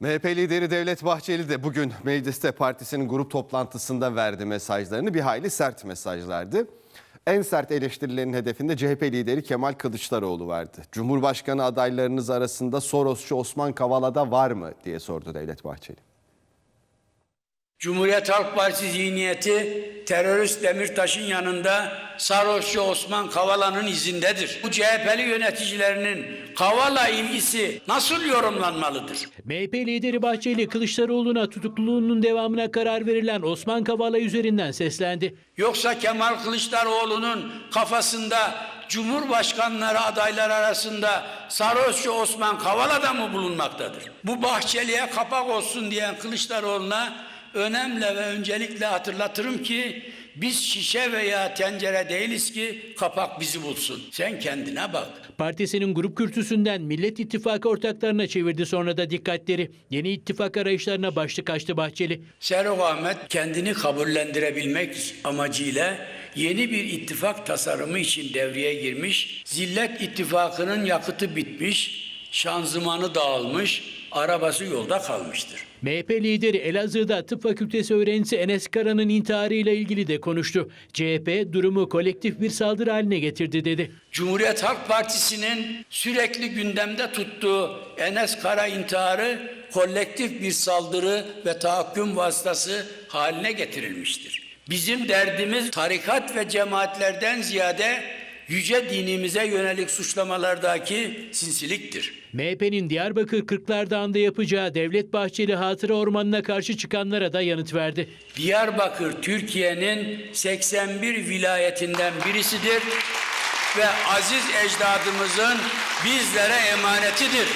MHP lideri Devlet Bahçeli de bugün mecliste partisinin grup toplantısında verdi mesajlarını. Bir hayli sert mesajlardı. En sert eleştirilerin hedefinde CHP lideri Kemal Kılıçdaroğlu vardı. Cumhurbaşkanı adaylarınız arasında Sorosçu Osman Kavala'da var mı diye sordu Devlet Bahçeli. Cumhuriyet Halk Partisi zihniyeti terörist Demirtaş'ın yanında Sarhoşçu Osman Kavala'nın izindedir. Bu CHP'li yöneticilerinin Kavala ilgisi nasıl yorumlanmalıdır? MHP lideri Bahçeli Kılıçdaroğlu'na tutukluluğunun devamına karar verilen Osman Kavala üzerinden seslendi. Yoksa Kemal Kılıçdaroğlu'nun kafasında Cumhurbaşkanları adaylar arasında Sarhoşçu Osman Kavala'da mı bulunmaktadır? Bu Bahçeli'ye kapak olsun diyen Kılıçdaroğlu'na önemli ve öncelikle hatırlatırım ki biz şişe veya tencere değiliz ki kapak bizi bulsun. Sen kendine bak. Partisinin grup kürsüsünden Millet İttifakı ortaklarına çevirdi sonra da dikkatleri. Yeni ittifak arayışlarına başlık açtı Bahçeli. Serok Ahmet kendini kabullendirebilmek amacıyla yeni bir ittifak tasarımı için devreye girmiş. Zillet ittifakının yakıtı bitmiş, şanzımanı dağılmış, arabası yolda kalmıştır. MHP lideri Elazığ'da tıp fakültesi öğrencisi Enes Kara'nın intiharıyla ilgili de konuştu. CHP durumu kolektif bir saldırı haline getirdi dedi. Cumhuriyet Halk Partisi'nin sürekli gündemde tuttuğu Enes Kara intiharı kolektif bir saldırı ve tahakküm vasıtası haline getirilmiştir. Bizim derdimiz tarikat ve cemaatlerden ziyade yüce dinimize yönelik suçlamalardaki sinsiliktir. MHP'nin Diyarbakır Kırklardağ'ında yapacağı Devlet Bahçeli Hatıra Ormanı'na karşı çıkanlara da yanıt verdi. Diyarbakır Türkiye'nin 81 vilayetinden birisidir ve aziz ecdadımızın bizlere emanetidir.